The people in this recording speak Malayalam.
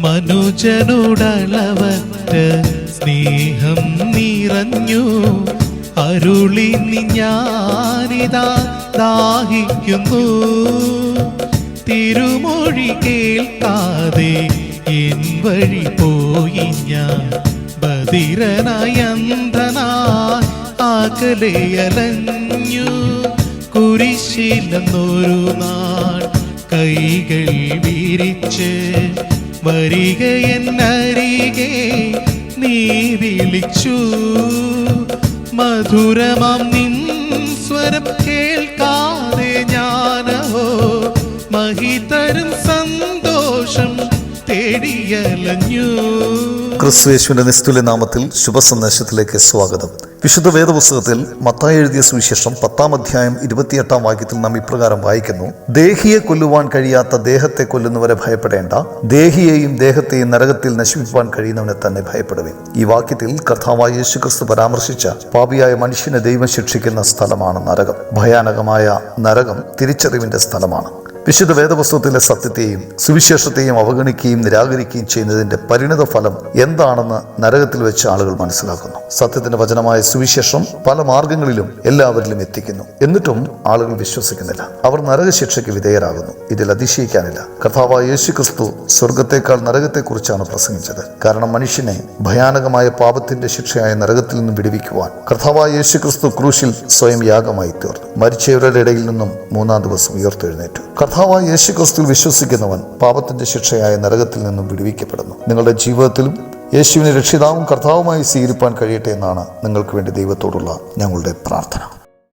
മനുജനോടളവറ്റ സ്നേഹം നിറഞ്ഞു. അരുളി ഞാനിതാ ദാഹിക്കുന്നു. തിരുമൊഴി കേൾക്കാതെ എൻ വഴി പോയി ഞാൻ ബദിരനയന്തനാ അകലെയലഞ്ഞു. കുരിശിലെന്നൊരു നാൾ കൈകൾ വിരിച്ച് വരിക എന്നരികെ നീ വിളിച്ചു. മധുരമാം നിൻ സ്വരം കേൾക്കാതെ ഞാനോ മഹിതരും സന്തോഷം തേടിയലഞ്ഞു. ക്രിസ്തുയേശുവിന്റെ നിസ്തുല്യ നാമത്തിൽ ശുഭസന്ദേശത്തിലേക്ക് സ്വാഗതം. വിശുദ്ധ വേദപുസ്തകത്തിൽ മത്തായി എഴുതിയ സുവിശേഷം പത്താം അധ്യായം ഇരുപത്തിയെട്ടാം വാക്യത്തിൽ നാം ഇപ്രകാരം വായിക്കുന്നു. ദേഹിയെ കൊല്ലുവാൻ കഴിയാത്ത ദേഹത്തെ കൊല്ലുന്നവരെ ഭയപ്പെടേണ്ട. ദേഹിയെയും ദേഹത്തെയും നരകത്തിൽ നശിപ്പിക്കുവാൻ കഴിയുന്നവനെ തന്നെ ഭയപ്പെടുവിൻ. ഈ വാക്യത്തിൽ കർത്താവായ യേശു ക്രിസ്തു പരാമർശിച്ച പാപിയായ മനുഷ്യനെ ദൈവം ശിക്ഷിക്കുന്ന സ്ഥലമാണ് നരകം. ഭയാനകമായ നരകം തിരിച്ചറിവിന്റെ സ്ഥലമാണ്. വിശുദ്ധ വേദപുസ്തകത്തിലെ സത്യത്തെയും സുവിശേഷത്തെയും അവഗണിക്കുകയും നിരാകരിക്കുകയും ചെയ്യുന്നതിന്റെ പരിണിത ഫലം എന്താണെന്ന് നരകത്തിൽ വെച്ച് ആളുകൾ മനസ്സിലാക്കുന്നു. സത്യത്തിന്റെ വചനമായ സുവിശേഷം പല മാർഗങ്ങളിലും എല്ലാവരിലും എത്തിക്കുന്നു. എന്നിട്ടും ആളുകൾ വിശ്വസിക്കുന്നില്ല. അവർ നരകശിക്ഷയ്ക്ക് വിധേയരാകുന്നു. ഇതിൽ അതിശയിക്കാനില്ല. കർത്താവായ യേശു ക്രിസ്തു സ്വർഗത്തെക്കാൾ നരകത്തെക്കുറിച്ചാണ് പ്രസംഗിച്ചത്. കാരണം മനുഷ്യനെ ഭയാനകമായ പാപത്തിന്റെ ശിക്ഷയായ നരകത്തിൽ നിന്നും വിടുവിക്കുവാൻ കർത്താവായ യേശു ക്രിസ്തു ക്രൂശിൽ സ്വയം യാഗമായി തീർന്നു. മരിച്ചവരുടെ ഇടയിൽ നിന്നും മൂന്നാം ദിവസം ഉയർത്തെഴുന്നേറ്റു. കർത്താവായ യേശു ക്രിസ്തു വിശ്വസിക്കുന്നവൻ പാപത്തിന്റെ ശിക്ഷയായ നരകത്തിൽ നിന്നും വിടുവിക്കപ്പെടുന്നു. നിങ്ങളുടെ ജീവിതത്തിലും യേശുവിനെ രക്ഷിതാവും കർത്താവുമായി സ്വീകരിപ്പാൻ കഴിയട്ടെ എന്നാണ് നിങ്ങൾക്ക് വേണ്ടി ദൈവത്തോടുള്ള ഞങ്ങളുടെ പ്രാർത്ഥന.